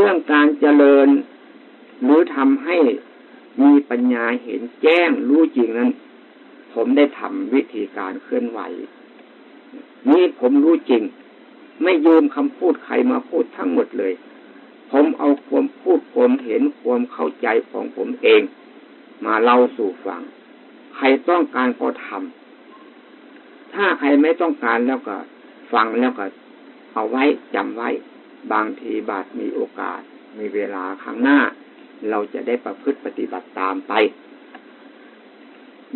เรื่องการเจริญ หรือทำให้มีปัญญาเห็นแจ้งรู้จริงนั้น ผมได้ทำวิธีการเคลื่อนไหว นี่ผมรู้จริง ไม่ยืมคำพูดใครมาพูดทั้งหมดเลย ผมเอาความพูดความเห็นความเข้าใจของผมเอง มาเล่าสู่ฟัง ใครต้องการก็ทำถ้าใครไม่ต้องการแล้วก็ ฟังแล้วก็ เอาไว้จำไว้ บางทีบาทมีโอกาส มีเวลาครั้งหน้า เราจะได้ประพฤติปฏิบัติตามไป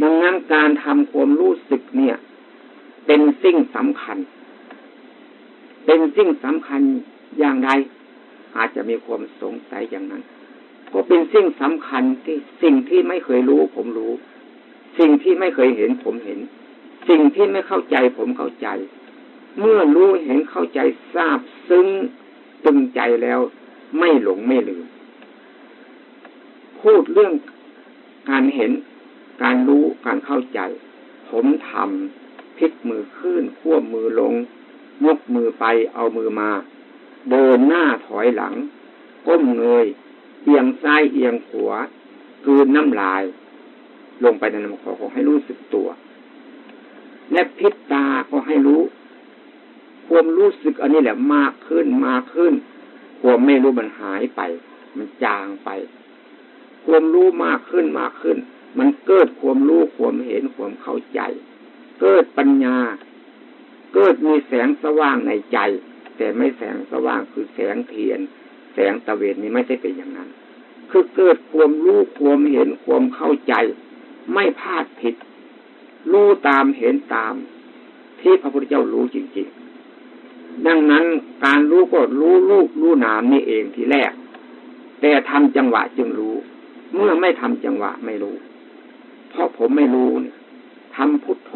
ดังนั้นการทำความรู้สึกเนี่ย เป็นสิ่งสำคัญ เป็นสิ่งสำคัญอย่างไรอาจจะมีความสงสัยอย่างนั้น ก็เป็นสิ่งสำคัญที่สิ่งที่ไม่เคยรู้ผมรู้ สิ่งที่ไม่เคยเห็นผมเห็น สิ่งที่ไม่เข้าใจผมเข้าใจ เมื่อรู้เห็นเข้าใจทราบซึ้ง ตึงใจแล้ว ไม่หลงไม่ลืม พูดเรื่องการเห็น การรู้การเข้าใจ ผมทำพลิกมือขึ้นขั้วมือลง ยกมือไปเอามือมา เดินหน้าถอยหลัง ก้มเงย เอียงซ้ายเอียงขวาคืนน้ำลาย ลงไปในลำคอขอให้รู้สึกตัว และพิษตาก็ให้รู้ ความรู้สึกอันนี้แหละมากขึ้นมากขึ้น ความไม่รู้มันหายไป มันจางไป ความรู้มากขึ้นมากขึ้น มันเกิดความรู้ความเห็นความเข้าใจ เกิดปัญญา เกิดมีแสงสว่างในใจ แต่ไม่แสงสว่างคือแสงเทียน แสงตะเวนนี้ไม่ใช่เป็นอย่างนั้น คือเกิดความรู้ความเห็นความเข้าใจ ไม่พลาดผิดรู้ตามเห็นตาม ที่พระพุทธเจ้ารู้จริงๆ ดังนั้นการรู้ก็รู้รูปรู้นามนี่เองทีแรก แต่ทำจังหวะจึงรู้ เมื่อไม่ทำจังหวะไม่รู้ เพราะผมไม่รู้เนี่ยทำพุทโธ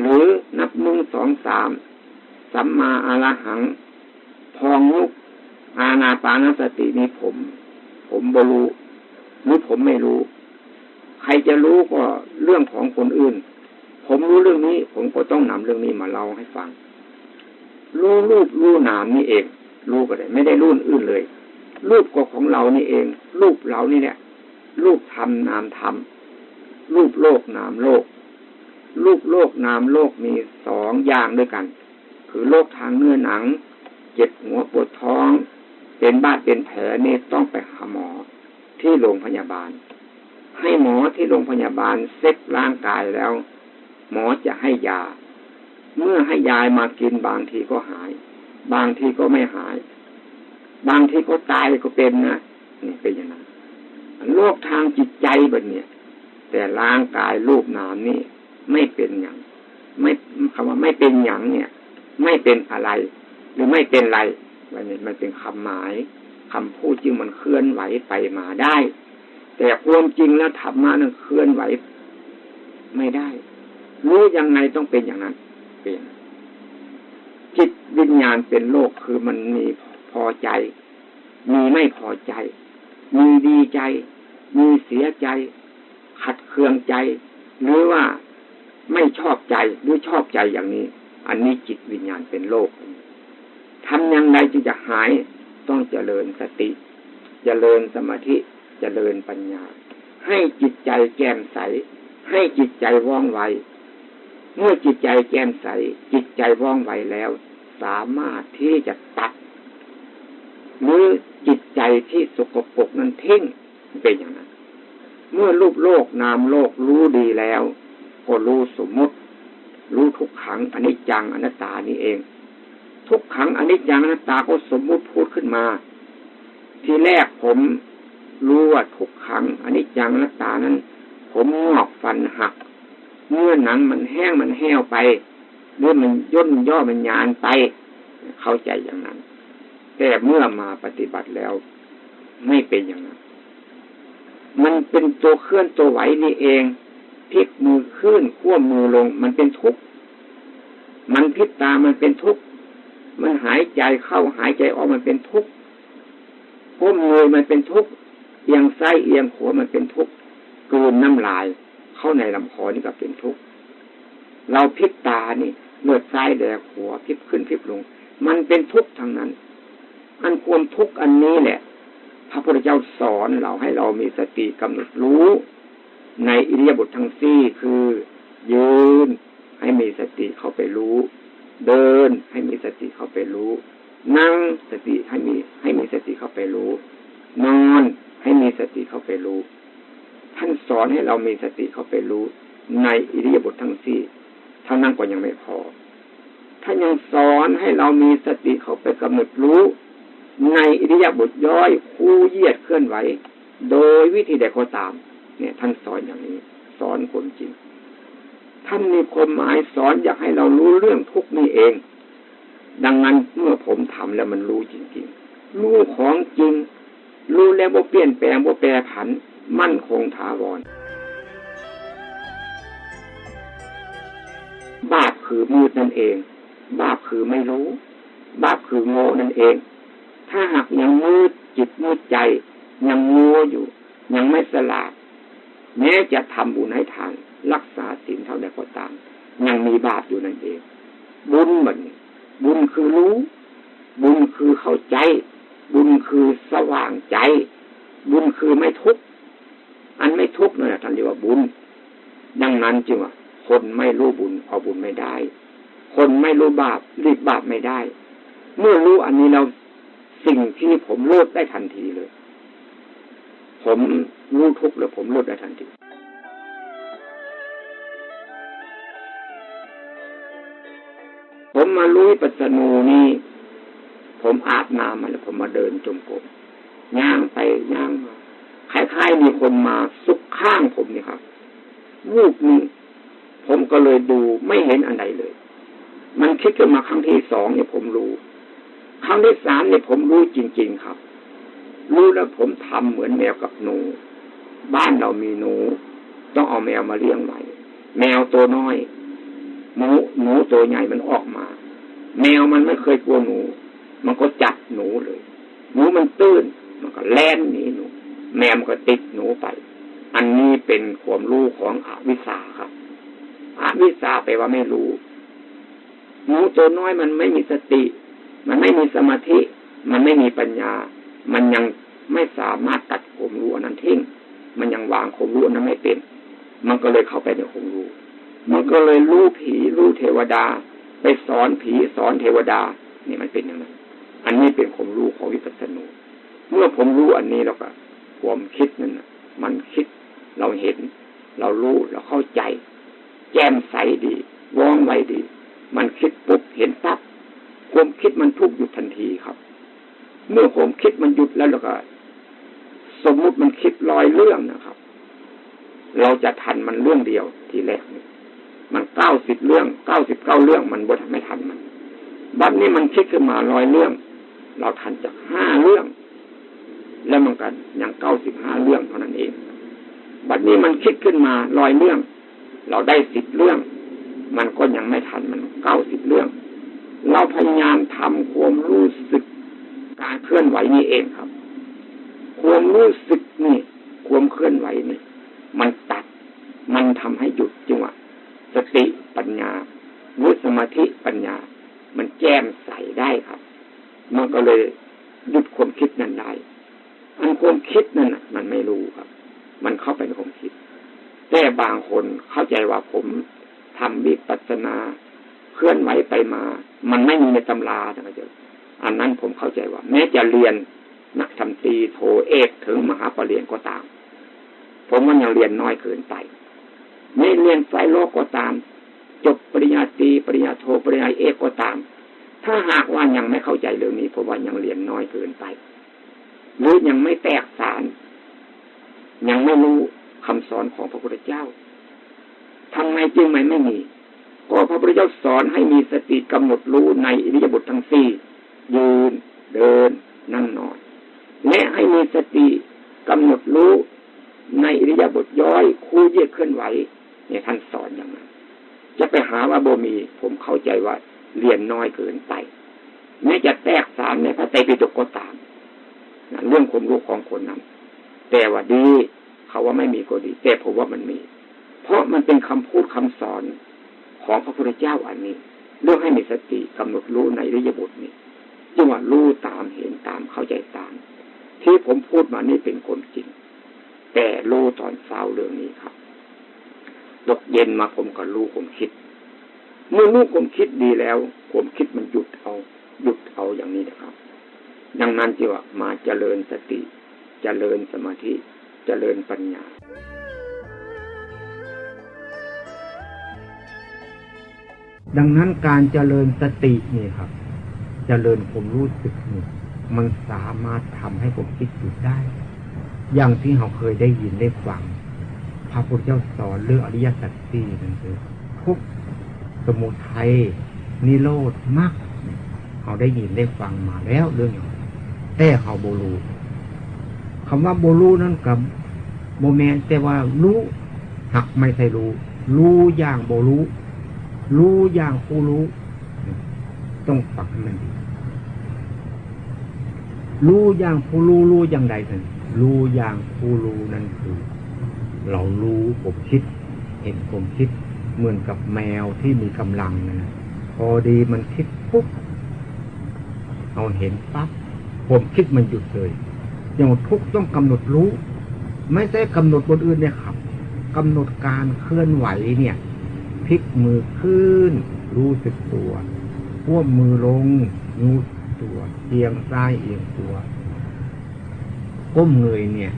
หรือนับมึงสองสามสัมมาอรหัง พองลุกอาณาปานสตินี้ผม ผมบรู้หรือผมไม่รู้ ใครจะรู้ก็เรื่องของคนอื่น ผมรู้เรื่องนี้ ผมก็ต้องนำเรื่องนี้มาเล่าให้ฟัง รู้รูปรู้นามนี่เองรู้ก็ได้ไม่ได้รู้อื่นเลย รูปก็ของเรานี่เอง รูปเรานี่เนี่ยรูปธรรมนามธรรมรูปโลกนามโลก รูปโลกนามโลกมีสองอย่างด้วยกัน คือโรคทางเนื้อหนัง เจ็บหัวปวดท้อง เป็นบาดเป็นแผลนี่ต้องไปหาหมอที่โรงพยาบาล ให้หมอที่โรงพยาบาลเซ็กร่างกายแล้ว หมอจะให้ยา เมื่อให้ยายมากินบางทีก็หาย บางทีก็ไม่หาย บางทีก็ตายก็เป็นนะนี่เป็นอย่างนั้นโรคทางจิตใจแบบเนี้ยแต่ร่างกายรูปนามนี่ ไม่เป็นอย่าง ไม่คำว่าไม่เป็นอย่างเนี่ย ไม่เป็นอะไร หรือไม่เป็นไรมันมันเป็นคำหมายคำพูดจึงมันเคลื่อนไหวไปมาได้ แต่ความจริงแล้วธรรมะนั้นเคลื่อนไหว ไม่ได้ รู้ยังไงต้องเป็นอย่างนั้น เปลี่ยนจิตวิญญาณเป็นโลกคือมันมีพอใจ มีไม่พอใจ มีดีใจ มีเสียใจ ขัดเคืองใจ หรือว่าไม่ชอบใจหรือชอบใจอย่างนี้ อันนี้จิตวิญญาณเป็นโลกทำอย่างไรจึงจะหายต้องเจริญสติ เจริญสมาธิ เจริญปัญญา ให้จิตใจแจ่มใส ให้จิตใจว่องไว เมื่อจิตใจแจ่มใส จิตใจว่องไวแล้ว สามารถที่จะตัดหรือจิตใจที่สกปรกนั้นทิ้งเป็นอย่างนั้น เมื่อรูปโลกนามโลกรู้ดีแล้ว ก็รู้สมมติ รู้ทุกขังอนิจจังอนัตตานี่เอง ทุกขังอนิจจังอนัตตาก็สมมุติพูดขึ้นมา ทีแรกผมรู้ว่าทุกขังอนิจจังอนัตตานั้น ผมงอกฟันหัก เมื่อหนังมันแห้งมันแห้วไปหรือมันย่นย่อมันยานไป เข้าใจอย่างนั้น แต่เมื่อมาปฏิบัติแล้วไม่เป็นอย่างนั้น มันเป็นตัวเคลื่อนตัวไหวนี่เองพลิกมือขึ้นขั้วมือลง มันเป็นทุกข์ มันพิษตามันเป็นทุกข์ มันหายใจเข้าหายใจออกมันเป็นทุกข์ก้มเงยมันเป็นทุกข์เอียงซ้ายเอียงขวามันเป็นทุกข์กลืนน้ำลาย เข้าในลำคอนี่ก็เป็นทุกข์เราพิษตานี่เลือดซ้ายแดกหัวพลิบขึ้นพลิบลง มันเป็นทุกข์ทางนั้น อันความทุกข์อันนี้แหละพระพุทธเจ้าสอนเราให้เรามีสติกำหนดรู้ ในอิริยาบถททั้งสี่คือยืนให้มีสติเข้าไปรู้ เดินให้มีสติเข้าไปรู้ นั่งสติให้มีให้มีสติเข้าไปรู้ นอนให้มีสติเข้าไปรู้ ท่านสอนให้เรามีสติเข้าไปรู้ ในอิริยาบถททั้งสี่เท่านั้นก็ยังไม่พอท่านยังสอนให้เรามีสติเข้าไปกำหนดรู้ ในอิริยาบถย่อยคู่เยียดเคลื่อนไหว โดยวิธีใดก็ตาม เนี่ยท่านสอนอย่างนี้ สอนคนจริง ท่านมีความหมายสอนอยากให้เรารู้เรื่องทุกนี้เอง ดังนั้นเมื่อผมทำแล้วมันรู้จริงๆ รู้ของจริง รู้แล้วว่าเปลี่ยนแปลงว่าแปรผัน มั่นคงถาวร บาปคือมืดนั่นเอง บาปคือไม่รู้ บาปคือโง่นั่นเอง ถ้าหากยังมืดจิตมืดใจ ยังโง่อยู่ ยังไม่สลาด แม้จะทำบุญให้ทานรักษาศีลเท่าใดก็ตาม ยังมีบาปอยู่นั่นเอง บุญเหมันบุญคือรู้ บุญคือเข้าใจ บุญคือสว่างใจ บุญคือไม่ทุกข์ อันไม่ทุกข์นั่นแหละท่านเรียกว่าบุญ ดังนั้นจึงว่าคนไม่รู้บุญเอาบุญไม่ได้ คนไม่รู้บาปรีบบาปไม่ได้ เมื่อรู้อันนี้เราสิ่งที่ผมลดได้ทันทีเลย ผมรู้ทุกข์แล้วผมลดได้ทันทีผมมารู้ปัสนูนี่ผมอาบน้ำมาแล้วผมมาเดินจมกรมย่างไปย่างมา ล้ายมีคนมาซุกข้างผมนี่ครับวูบหนึ่งผมก็เลยดูไม่เห็นอะไรเลย มันคิดขึ้นมาครั้งที่สองเนี่ยผมรู้ ครั้งที่สามเนี่ยผมรู้จริง ๆครับ รู้แล้วผมทำเหมือนแมวกับหนู บ้านเรามีหนู ต้องเอาแมวมาเลี้ยงไว้แมวตัวน้อยหนูหนูตัวใหญ่มันออกมา แมวมันไม่เคยกลัวหนู มันก็จับหนูเลย หนูมันตื้นมันก็แล่นหนีหนู แมวมันก็ติดหนูไป อันนี้เป็นความรู้ของอวิชาครับอวิชาแปลว่าไม่รู้ หนูตัวน้อยมันไม่มีสติ มันไม่มีสมาธิ มันไม่มีปัญญา มันยังไม่สามารถตัดความรู้อันนั้นทิ้ง มันยังวางความรู้อันนั้นไม่เป็น มันก็เลยเข้าไปในความรู้ มันก็เลยรู้ผีรู้เทวดา ไปสอนผีสอนเทวดา นี่มันเป็นอย่างนั้น อันนี้เป็นความรู้ของวิปัสสนู เมื่อผมรู้อันนี้แล้วก็ ความคิดนั่นมันคิดเราเห็น เรารู้เราเข้าใจ แจ่มใสดีว่องไวดี มันคิดปุ๊บเห็นปั๊บความคิดมันทุกหยุดทันทีครับ เมื่อความคิดมันหยุดแล้วแล้วก็ สมมุติมันคิดลอยเรื่องนะครับ เราจะทันมันเรื่องเดียวทีแรกนี่มันเก้าสิบเรื่องเก้าสิบเก้าเรื่องมันบทไม่ทันมันบัดนี้มันคิดขึ้นมาลอยเรื่อง เราทันจากห้าเรื่อง แล้วมันกันอย่างเก้าสิบห้าเรื่องเท่านั้นเอง บัดนี้มันคิดขึ้นมาลอยเรื่อง เราได้สิบเรื่อง มันก็ยังไม่ทันมันเก้าสิบเรื่อง เราพยายามทำความรู้สึกการเคลื่อนไหวนี่เองครับ ความรู้สึกนี่ความเคลื่อนไหวนี่มันตัด มันทำให้หยุดจังหวะสติปัญญาวุสมาธิปัญญา มันแจ่มใสได้ครับ มันก็เลยหยุดความคิดนั้นได้ อันความคิดนั่นมันไม่รู้ครับ มันเข้าไปในความคิด แต่บางคนเข้าใจว่าผมทำวิปัสสนาเคลื่อนไหวไปมา มันไม่มีในตำรานะครับอันนั้นผมเข้าใจว่า แม้จะเรียนนักทำตีโทเอกถึงมหาปรริญญาก็ตาม ผมว่ายังเรียนน้อยเกินไปไม่เรียนสายโลกก็ตาม จบปริญญาตรีปริญญาโทปริญญาเอกก็ตาม ถ้าหากว่ายังไม่เข้าใจเรื่องนี้ผมว่ายังเรียนน้อยเกินไป หรือยังไม่แตกสาร ยังไม่รู้คำสอนของพระพุทธเจ้าทำไมจึงไม่ไม่มีก็พระพุทธเจ้าสอนให้มีสติกำหนดรู้ในอิริยาบถทั้งสี่ยืนเดินนั่งนอนและให้มีสติกำหนดรู้ในอิริยาบถย่อยคู่เยียดเคลื่อนไหวเนี่ยท่านสอนอย่างนั้นจะไปหาว่าโบมีผมเข้าใจว่าเรียนน้อยเกินไปแม้จะแตกสารในพระไตรปิฎกก็ตาม เรื่องความรู้ของคนนั้น แต่ว่าดี เขาว่าไม่มีก็ดี แต่ผมว่ามันมี เพราะมันเป็นคำพูดคำสอนของพระพุทธเจ้าอันนี้ เรื่องให้มีสติกำหนดรู้ในริยาบถนี้จังหวะรู้ตามเห็นตามเข้าใจตาม ที่ผมพูดมานี่เป็นความจริง แต่รู้ตอนเช้าเรื่องนี้ครับตกเย็นมาผมก็รู้ผมคิด เมื่อรู้ผมคิดดีแล้วผมคิดมันหยุดเอาหยุดเอาอย่างนี้นะครับ ดังนั้นจีว่ามาเจริญสติ เจริญสมาธิ เจริญปัญญา ดังนั้นการเจริญสตินี่ครับ เจริญผมรู้สึกนี่มันสามารถทำให้ผมคิดหยุดได้ อย่างที่เราเคยได้ยินได้ฟัง พระพุทธเจ้าสอนเรื่องอริยสัจสี่นั่นคือทุกสมุทัยนิโรธมรรคเขาได้ยินได้ฟังมาแล้วเรื่องอย่าง แต่เขาโบรูคำว่าโบรูนั่นกับโมเมนแต่ว่ารู้หักไม่ใช่รู้ รู้อย่างโบรูรู้อย่างผู้รู้ ต้องฝักมันดีรู้อย่างผู้รู้รู้อย่างใดกันรู้อย่างผู้รู้นั่นคือ เรารู้ผมคิด เห็นผมคิด เหมือนกับแมวที่มีกำลังนะพอดีมันคิดปุ๊บเอาเห็นปั๊บ ผมคิดมันหยุดเลยอย่างทุกต้องกำหนดรู้ ไม่ใช่กำหนดบนอื่นเนี่ยครับกำหนดการเคลื่อนไหวเนี่ยพลิกมือขึ้น รู้สึกตัวพ่วมือลงรู้ตัวเอียงซ้ายเอียงตัวก้มเงยเนี่ย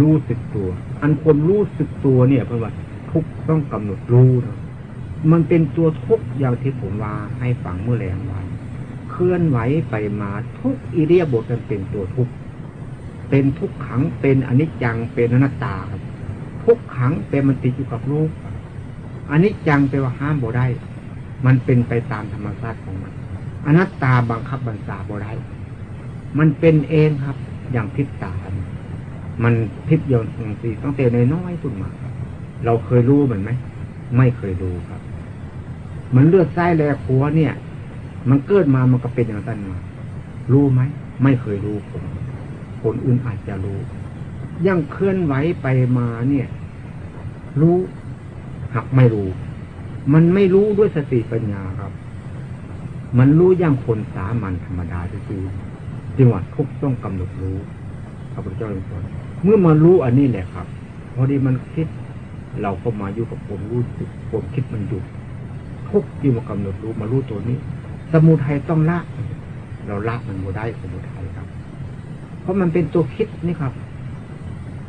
รู้สึกตัว อันความรู้สึกตัวเนี่ยเพราะว่าทุกต้องกำหนดรู้นะมันเป็นตัวทุกอย่างที่ผมว่าให้ฝังเมื่อแรงวัน เคลื่อนไหวไปมาทุกอิเดียบทมันเป็นตัวทุกเป็นทุกขังเป็นอนิจจังเป็นอนัตตาครับทุกขังเป็นมันติดอยู่กับรูปอนิจจังแปลว่าห้ามบ่ได้ มันเป็นไปตามธรรมชาติของมัน อนัตตาบังคับบัญชาบ่ได้ มันเป็นเองครับ อย่างพิษตา มันพิษยนต์งสีตั้งแต่ในน้อยสุดมา เราเคยรู้มันไหม ไม่เคยรู้ครับ มันเลือดไส้แลขัวเนี่ย มันเกิดมามันก็เป็นอย่างนั้นมา รู้ไหม ไม่เคยรู้ผมคนอื่นอาจจะรู้ ยังเคลื่อนไหวไปมาเนี่ย รู้หักไม่รู้ มันไม่รู้ด้วยสติปัญญาครับ มันรู้อย่างคนสามัญธรรมดาที่คือจังหวะทุกต้องกำหนดรู้พระพุทธเจ้าสอนเมื่อมารู้อันนี้แหละครับพอดีมันคิด เราก็มาอยู่กับผมรู้สึกผมคิดมันหยุดทุกที่มากำหนดรู้มารู้ตัวนี้ สมุทัยต้องละ เราละมันโมได้สมุทัยครับ เพราะมันเป็นตัวคิดนี่ครับ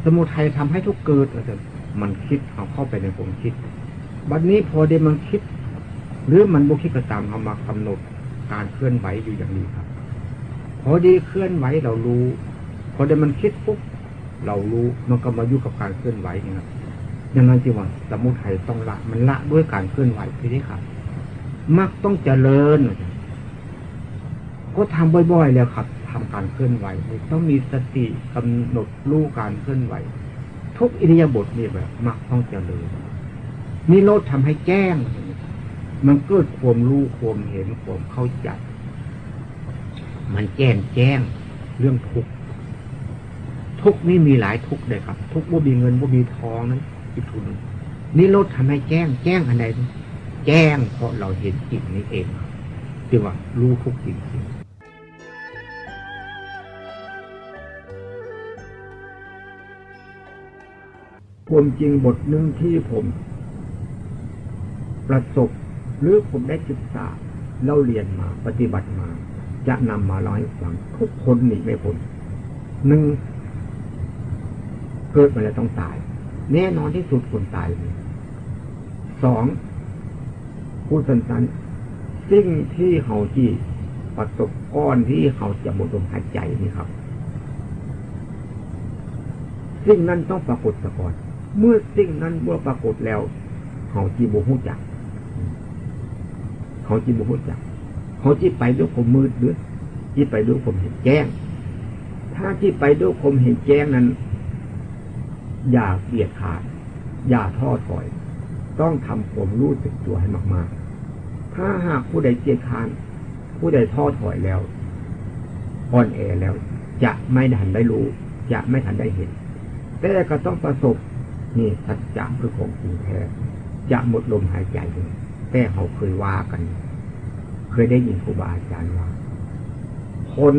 สมุทัยทำให้ทุกเกิดเลยมันคิดเอาเข้าไปในผมคิด บัดนี้พอเดมันคิด หรือมันบุคิดก็ตามเอามากำหนดการเคลื่อนไหวอยู่อย่างนี้ครับ พอดีเคลื่อนไหวเรารู้ พอเดมันคิดปุ๊บเรารู้มันก็มาอยู่กับการเคลื่อนไหวนี่ครับอย่างนั้นจีว่าสมุทัยต้องละ มันละด้วยการเคลื่อนไหวที่นี่ครับ มักต้องเจริญ ก็ทำบ่อยๆแล้วครับทำการเคลื่อนไหวต้องมีสติกำหนดรู้การเคลื่อนไหว ทุกอิริยาบถนี่แบบ มักต้องเจริญนี่โลดทำให้แจ้ง มันเกิดความรู้ความเห็นความเข้าใจมันแจ้งแจ้งเรื่องทุกทุกนี่มีหลายทุกเลยครับ ทุกว่ามีเงินว่ามีทองนั้นอีกทุนนี่ลดทำให้แจ้งแจ้งอะไร แจ้งเพราะเราเห็นจิตนี้เองจึงว่ารู้ทุกจริงๆความจริงบทหนึ่งที่ผม ประสบหรือผมได้ศึกษาเล่าเรียนมาปฏิบัติมา จะนำมาเล่าให้ฟังทุกคนหนีไม่พ้นหนึ่งเกิดมาแล้วต้องตาย แน่นอนที่สุดคนตายสอง พูดสั้นๆสิ่งที่เขาที่ประสบก้อนที่เขาจะหมดลมหายใจนี่ครับ สิ่งนั้นต้องปรากฏสะก่อน เมื่อสิ่งนั้นเมื่อปรากฏแล้ว เขาจีบูหูจัก เขาจีบูหูจัก เขาจีไปด้วยผมมืดหรือจีไปด้วยผมเห็นแจ้ง ถ้าจีไปด้วยผมเห็นแจ้งนั้น อย่าเกียดขาด อย่าท้อถอย ต้องทำผมรู้สึกตัวให้มากๆ ถ้าหากผู้ใดเกียดขาน ผู้ใดท้อถอยแล้วอ่อนแอแล้ว จะไม่ทันได้รู้ จะไม่ทันได้เห็น แต่ก็ต้องประสบนี่สัจจะคือของจริงแท้จะหมดลมหายใจเลยแต่เขาเคยว่ากัน เคยได้ยินครูบาอาจารย์ว่า คน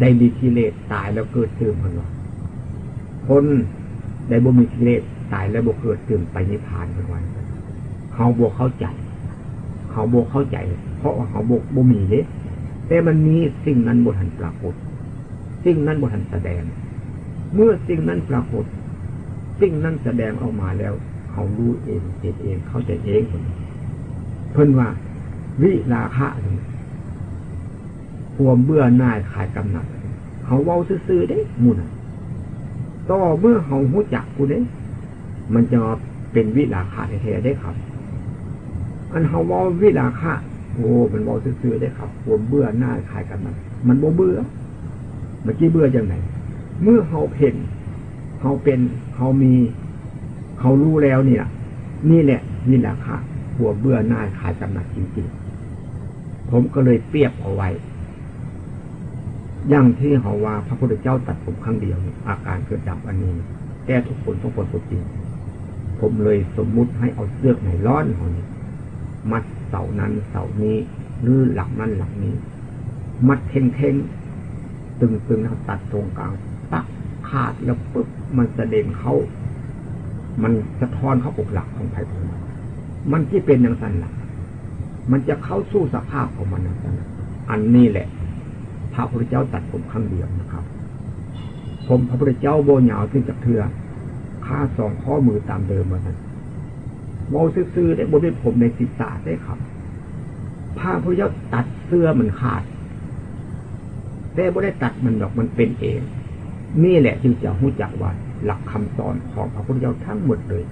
ได้มีกิเลสตายแล้วเกิดตื่นคนว่าคนได้บ่มีกิเลส ตายแล้วบ่เกิดตื่นไปนิพพานคนว่าเขาบวเข้าใจ เขาบวเข้าใจ เพราะว่าเขาบวบ่มีเด้แต่มันมีสิ่งนั้นบทันปรากฏ สิ่งนั้นบทันแสดง เมื่อสิ่งนั้นปรากฏ สิ่งนั้นแสดงออกมาแล้ว เขารู้เองเห็นเอง เข้าใจเองเพิ่นว่า วิราคะความเบื่อหน่ายขายกำหนัดเขาเว้าซื่อๆได้มุนต่อเมื่อเขาหูจักกูเด้ มันจะเป็นวิราคะแท้ๆได้ครับ อันเขาว้าวิราคะโอ้มันเว้าซื่อๆได้ครับควมเบื่อหน่าขายกำหนัดมันบ่เบื่อเมื่อกี้เบื่อจังไหนเมื่อเขาเพ่นเขาเป็นเขามีเขารู้แล้วเนี่ย นี่แหละวิราคะหัวเบื่อหน่าขายกำหนัดจริงๆ ผมก็เลยเปรียบเอาไว้ อย่างที่เขาว่าพระพุทธเจ้าตัดผมครั้งเดียว อาการเกิดดับอันนี้แก้ทุกคนทุกคนทุกจริง ผมเลยสมมุติให้เอาเสื้อไหนร้อนเขานี่มัดเสานั้นเสานี้หรือหลักนั้นหลักนี้ มัดเท่งเท่งตึงตึงแล้วตัดตรงกลางตักขาดแล้วปึ๊บมันจะเด่นเขามันสะท้อนเขาอกหลักของไผ่ผมมันที่เป็นอย่างสั้นหลักมันจะเข้าสู้สภาพของมันอย่างสั้นอันนี้แหละ พระพุทธเจ้าตัดผมครั้งเดียวนะครับ ผมพระพุทธเจ้าโบหยาวขึ้นจากเถือ ค่าสองข้อมือตามเดิมมาท่านโมซื่อได้บนได้ผมในศีรษะได้ครับพระพุทธเจ้าตัดเสื้อมันขาด แต่บ่ได้ตัดมันดอกมันเป็นเอง นี่แหละจึงจะหู้จักว่า หลักคำสอนของพระพุทธเจ้าทั้งหมดเลย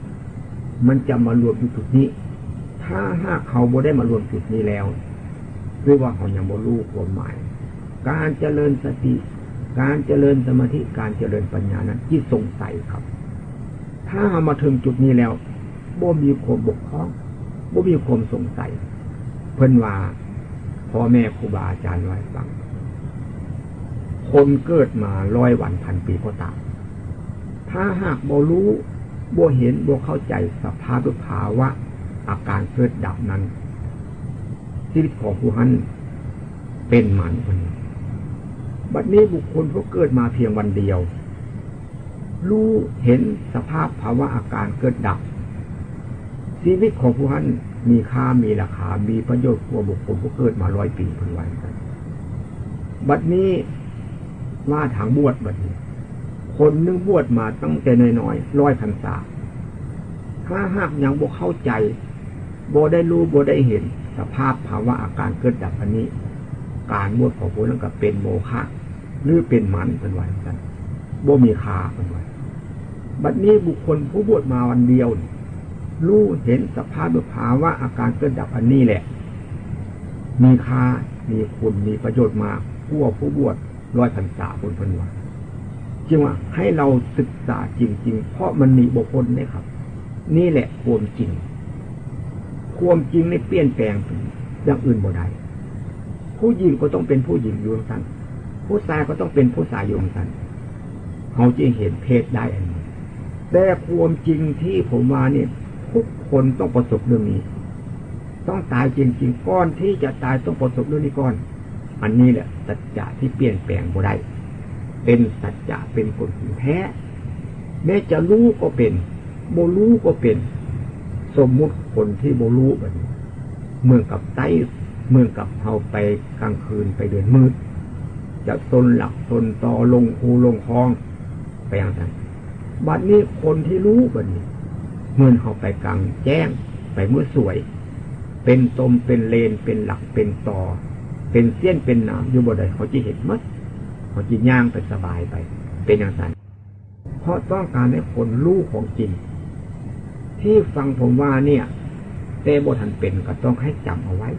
มันจะมารวมอยู่จุดนี้ ถ้าหากเขาบ่ได้มารวมจุดนี้แล้วหรือว่าเขายังบ่รู้ความหมาย การเจริญสติ การเจริญสมาธิ การเจริญปัญญานั้นที่สงสัยครับ ถ้ามาถึงจุดนี้แล้วบ่มีความบกพร่องบ่มีความสงสัย เพิ่นว่าพ่อแม่ครูบาอาจารย์ไว้ฟัง คนเกิดมาร้อยวันพันปีก็ตาม ถ้าหากบ่รู้บ่เห็นบ่เข้าใจสภาพภาวะอาการเกิดดับนั้นชีวิตของผู้นั้นเป็นหมันคนบัดนี้บุคคลเขาเกิดมาเพียงวันเดียว รู้เห็นสภาพภาวะอาการเกิดดับ ชีวิตของผู้นั้นมีค่ามีราคา มีประโยชน์กว่าบุคคลผู้เกิดมาร้อยปีเพันวันกันบัดนี้ว่าทางบวชบัดนี้ คนนึงบวชมาตั้งแต่น้อยๆร้อยพรรษาถ้าหากยังบ่เข้าใจบ่ได้รู้บ่ได้เห็น สภาพภาวะอาการเกิดดับอันนี้ การบวชของพวกนั้นก็เป็นโมฆะหรือเป็นมันเป็นวันกันบ่มีคาเป็นวัน บัดนี้บุคคลผู้บวชมาวันเดียว รู้เห็นสภาพภาวะอาการเกิดดับอันนี้แหละ มีค่ามีคุณมีประโยชน์มากผู้ผู้บวชร้อยพรรษาคนพันวันจึงว่าให้เราศึกษาจริง ๆ เพราะมันมีบุคคลนี่ครับ นี่แหละความจริง ความจริงในเปลี่ยนแปลงอย่างอื่นบ่ได้ผู้หญิงก็ต้องเป็นผู้หญิงอยู่กันผู้ชายก็ต้องเป็นผู้ชายอยู่กันเขาจึงเห็นเพศได้อันนี้ แต่ความจริงที่ผมว่าเนี่ยทุกคนต้องประสบเรื่องนี้ ต้องตายจริงๆก้อนที่จะตายต้องประสบเรื่องนี้ก้อน อันนี้แหละสัจจะที่เปลี่ยนแปลงบ่ได้เป็นสัจจะเป็นคนแท้ แม้จะรู้ก็เป็นโบรู้ก็เป็น สมมุติคนที่โบรู้แบบนี้เมืองกับไต้เมื่อกับเขาไปกลางคืนไปเดินมืด จะตนหลักตนต่อลงคูลงคลองไปอย่างนั้น บัดนี้คนที่รู้บัดนี้เมื่อเขาไปกลางแจ้งไปเมืดสวย เป็นตมเป็นเลนเป็นหลักเป็นต่อ เป็นเสี้ยนเป็นหนามอยู่บนใดเขาจะเห็นมัดเขาจะย่างไปสบายไป เป็นอย่างนั้นเพราะต้องการให้คนรู้ของจริง ที่ฟังผมว่าเนี่ยเตบทันเป็นก็ต้องให้จำเอาไว้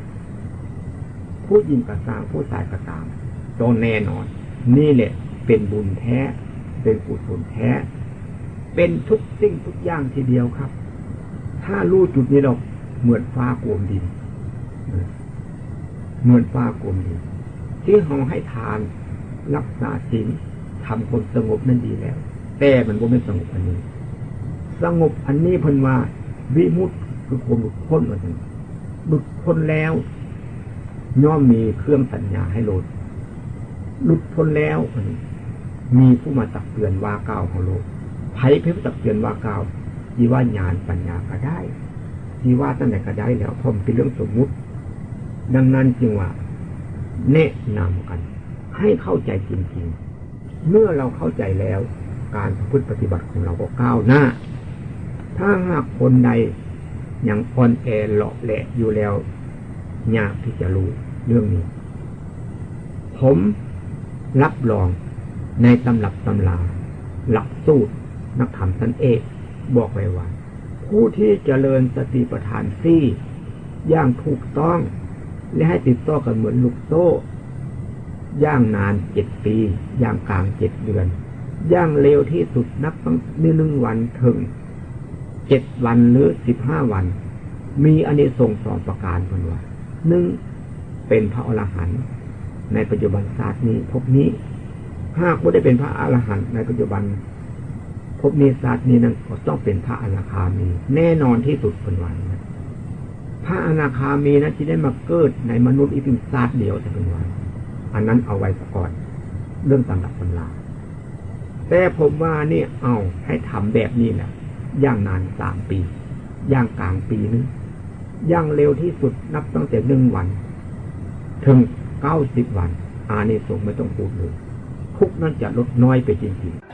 ผู้หญิงกระตามผู้ชายกระตามต้องแน่นอน นี่แหละเป็นบุญแท้ เป็นกุศลแท้ เป็นทุกสิ่งทุกอย่างทีเดียวครับ ถ้ารู้จุดนี้เราเหมือนฟ้ากลมดิน เหมือนฟ้ากลมดิน ที่เราให้ทานรักษาศีลทำคนสงบนั่นดีแล้ว แต่มันก็ไม่สงบอันนี้ สงบอันนี้พันว่าวิมุตคือความหลุดพ้นเหมือนกันหลุดพ้นแล้ว ย่อมมีเครื่องสัญญาให้หลดหลุดพ้นแล้ว มีผู้มาตักเตือนว่าเก่าของโลก ไผ่เพื่อตักเตือนว่าเก่ายีว่าญาณปัญญาก็ได้ยีว่าตั้งแต่ก็ได้แล้วพรมเป็นเรื่องสมมุติ ดังนั้นจึงว่า แนะนำกัน ให้เข้าใจจริงๆ เมื่อเราเข้าใจแล้ว การพฤติปฏิบัติของเราก็ก้าวหน้า ถ้าหากคนใดยังอ่อนแอเลาะแหละอยู่แล้วยากที่จะรู้เรื่องนี้ ผมรับรองในตำรับตำลาหลักสูตร นักธรรมสันเอกบอกไว้ว่า ผู้ที่เจริญสติปัฏฐานซี่อย่างถูกต้อง และให้ติดต่อกันเหมือนลูกโซ่ ย่างนานเจ็ดปี ย่างกลางเจ็ดเดือน ย่างเร็วที่สุดนับตั้งหนึ่งวันถึงเจ็ดวันหรือสิบห้าวัน มีอันนี้ส่งสองประการเป็นว่าหนึ่งเป็นพระอรหันต์ในปัจจุบันศาสตร์นี้พบนี้หากไม่ได้เป็นพระอรหันต์ในปัจจุบัน พบนี้ศาสตร์นี้นั้นก็ต้องเป็นพระอนาคามี แน่นอนที่สุดเป็นวันพระอนาคามีนะที่ได้มาเกิดในมนุษย์อีกเพียงศาสตร์เดียวจะเป็นวันอันนั้นเอาไว้ก่อนเรื่องตามหลักตำราแต่ผมว่านี่เอาให้ทำแบบนี้แหละย่างนานสามปีย่างกลางปีนึงย่างเร็วที่สุดนับตั้งแต่หนึ่งวัน ถึงเก้าสิบวัน อานิสงส์ไม่ต้องพูดเลยทุกนั้นจะลดน้อยไปจริงๆ